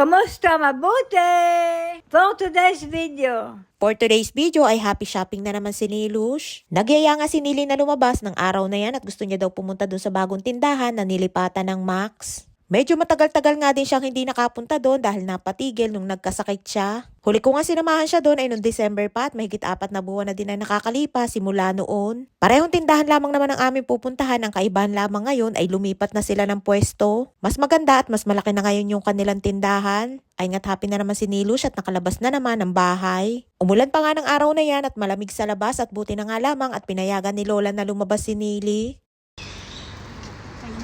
Kumusta? Mabuti! For today's video, For today's video ay happy shopping na naman si Nilush. Nagyaya nga si Nili na lumabas ng araw na yan at gusto niya daw pumunta dun sa bagong tindahan na nilipatan ng Max. Medyo matagal-tagal nga din siyang hindi nakapunta doon dahil napatigil nung nagkasakit siya. Huli ko nga sinamahan siya doon ay noong December pa at mahigit apat na buwan na din na nakakalipas simula noon. Parehong tindahan lamang naman ang aming pupuntahan. Ang kaibahan lamang ngayon ay lumipat na sila ng pwesto. Mas maganda at mas malaki na ngayon yung kanilang tindahan. Ay nga't happy na naman si Nilush at nakalabas na naman ng bahay. Umulan pa nga ng araw na yan at malamig sa labas at buti na nga lamang at pinayagan ni Lola na lumabas si Nili.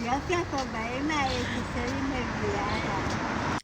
Gracias po ba? May isisari may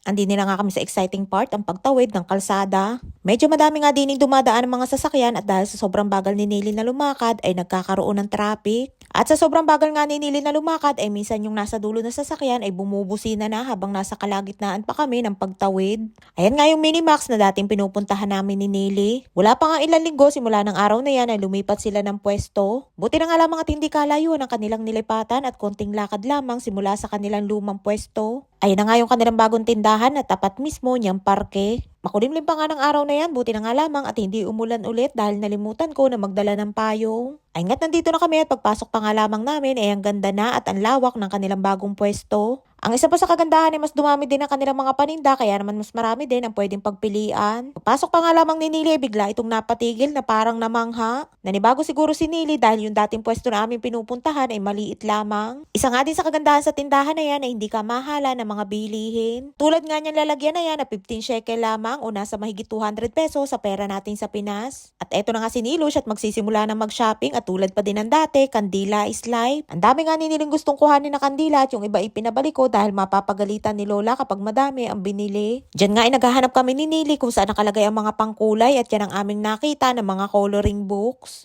Andi nila nga kami sa exciting part, ang pagtawid ng kalsada. Medyo madami nga din yung dumadaan ng mga sasakyan at dahil sa sobrang bagal ni Nili na lumakad ay nagkakaroon ng traffic. At sa sobrang bagal nga ni Nili na lumakad ay minsan yung nasa dulo ng sasakyan ay bumubusina na habang nasa kalagitnaan pa kami ng pagtawid. Ayan nga yung Minimax na dating pinupuntahan namin ni Nili. Wala pa nga ilang linggo simula ng araw na yan ay lumipat sila ng pwesto. Buti na nga lamang at hindi kalayuan ang kanilang nilipatan at konting lakad lamang simula sa kanilang lumang pwesto. Ayan na nga yung kanilang bagong tindahan na tapat mismo niyang parke. Makulimlim pa nga ng araw na yan, buti na nga lamang at hindi umulan ulit dahil nalimutan ko na magdala ng payong. Ay nga't nandito na kami at pagpasok pa nga lamang namin ay ang ganda na at ang lawak ng kanilang bagong pwesto. Ang isa pa sa kagandahan ay mas dumami din ang kanilang mga paninda kaya naman mas marami din ang pwedeng pagpilian. Pagpasok pa nga lamang ni Nili bigla itong napatigil na parang namangha. Nanibago siguro si Nili dahil yung dating pwesto na aming pinupuntahan ay maliit lamang. Isa nga din sa kagandahan sa tindahan na yan ay hindi ka mahala ng mga bilihin. Tulad nga niyang lalagyan na yan na 15 shekel lamang o nasa mahigit 200 pesos sa pera natin sa Pinas. At eto na nga si Nilush at magsisimula na mag-shopping at tulad pa din ng dati, kandila is life. Ang dami nga ni Niling gustong kuhanin na kandila at yung iba ipinabalik ko dahil mapapagalitan ni Lola kapag madami ang binili. Diyan nga ay naghahanap kami ni Nili kung saan nakalagay ang mga pangkulay at yan ang aming nakita ng mga coloring books.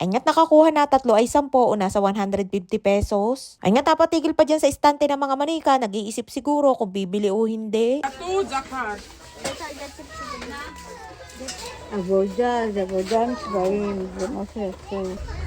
Ay nga't nakakuha na tatlo ay 10 o nasa 150 pesos. Ay nga't napatigil pa dyan sa istante ng mga manika, nag-iisip siguro kung bibili o hindi. Avoda, avodan çbayım. Nasıl yapayım? Ay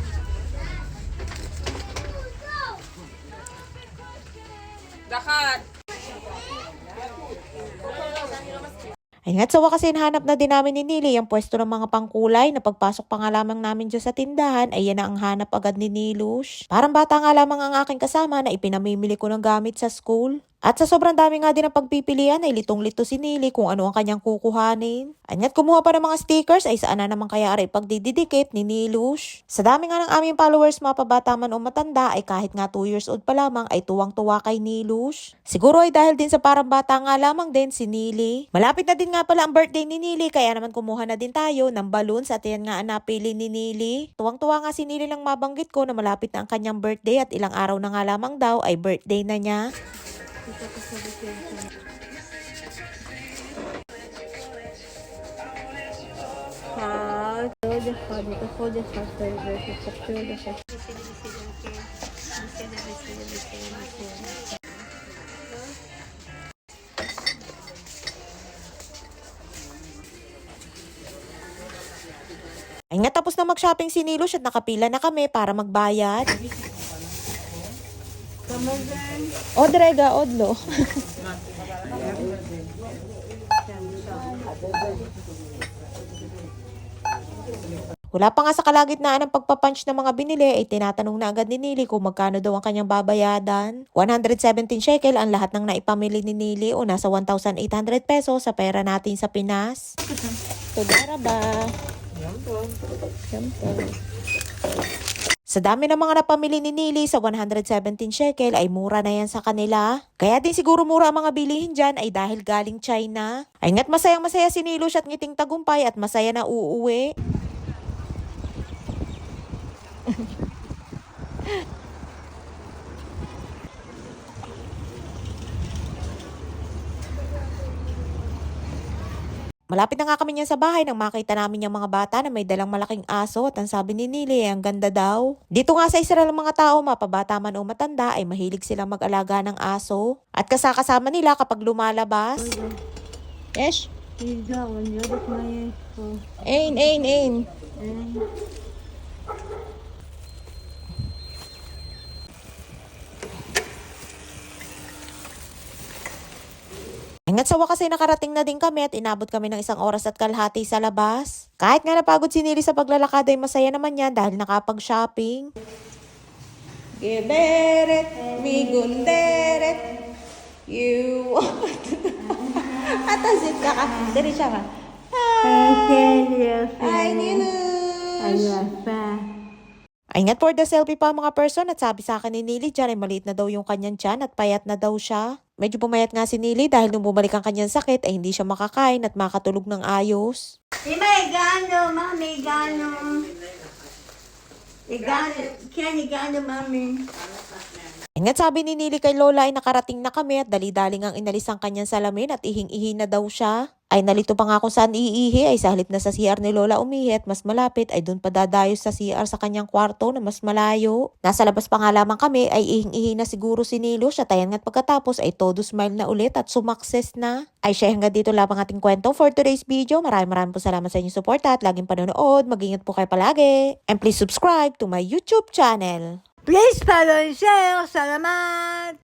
nga't sa wakas hanap na din namin ni Nili ang pwesto ng mga pangkulay na pagpasok pa nga lamang namin dyan sa tindahan ay yan na ang hanap agad ni Nilush. Parang bata nga lamang ang aking kasama na ipinamimili ko ng gamit sa school. At sa sobrang dami nga din ng pagpipilian ay litong-lito si Nili kung ano ang kanyang kukuhanin. Anyat kumuha pa ng mga stickers ay saan na naman kaya aray pagdididikit ni Nilush. Sa dami nga ng aming followers mapabata man o matanda ay kahit nga 2 years old pa lamang ay tuwang-tuwa kay Nilush. Siguro ay dahil din sa parang bata nga lamang din si Nili. Malapit na din nga pala ang birthday ni Nili kaya naman kumuha na din tayo ng balloons at yan nga ang napili ni Nili. Tuwang-tuwa nga si Nili lang mabanggit ko na malapit na ang kanyang birthday at ilang araw na nga lamang daw ay birthday na niya. Ha, şöyle hadi de hoca saçları böyle şöyle şöyle. Ay nga tapos na mag-shopping si Nilush at nakapila na kami para magbayad. Odrega, odlo. Wala pa nga sa kalagitnaan ng pagpapunch ng mga binili ay tinatanong na agad ni Nili kung magkano daw ang kanyang babayadan. 117 shekel ang lahat ng naipamili ni Nili o nasa 1,800 pesos sa pera natin sa Pinas. Tudara ba? Sa dami ng mga napamili ni Nili sa 117 shekel ay mura na yan sa kanila. Kaya din siguro mura ang mga bilihin dyan ay dahil galing China. Ay nga't masayang masaya si Nilush at ngiting tagumpay at masaya na uuwi. Malapit na nga kami niyan sa bahay nang makita namin yung mga bata na may dalang malaking aso at ang sabi ni Nili ay ang ganda daw. Dito nga sa Israel ang mga tao, mapabata man o matanda, ay mahilig silang mag-alaga ng aso. At kasakasama nila kapag lumalabas. Mayıs. Ain, ain, ain. Ingat sa wakas ay nakarating na din kami at inabot kami ng isang oras at kalahati sa labas. Kahit nga napagod si Nili sa paglalakad ay masaya naman yan dahil nakapag-shopping. Giberet, migunderet, you Atasit ka ka. Dari siya ka. Ay, Nilush! Ano pa? Ingat for the selfie pa mga person at sabi sa akin ni Nili dyan ay maliit na daw yung kanyang tiyan at payat na daw siya. Medyo pumayat nga si Nili dahil nung bumalik ang kanyang sakit ay hindi siya makakain at makatulog ng ayos. May gano, mami, gano. Igano, kaya gano, mami. Ingat sabi ni Nili kay Lola ay nakarating na kami at dali-dali ngang inalis ang kanyang salamin at ihing-ihi na daw siya. Ay nalito pa nga kung saan iihi ay sa halip na sa CR ni Lola umihi at mas malapit ay doon pa dadayo sa CR sa kanyang kwarto na mas malayo. Nasa labas pa nga lamang kami ay ihing-ihi na siguro si Nilo siya tayan nga't pagkatapos ay todo smile na ulit at sumakses na. Ay siya hanggang dito lamang ating kwento for today's video. Maraming maraming po salamat sa inyong suporta at laging panonood. Mag-ingat po kayo palagi. And please subscribe to my YouTube channel. Please follow and share. Salamat!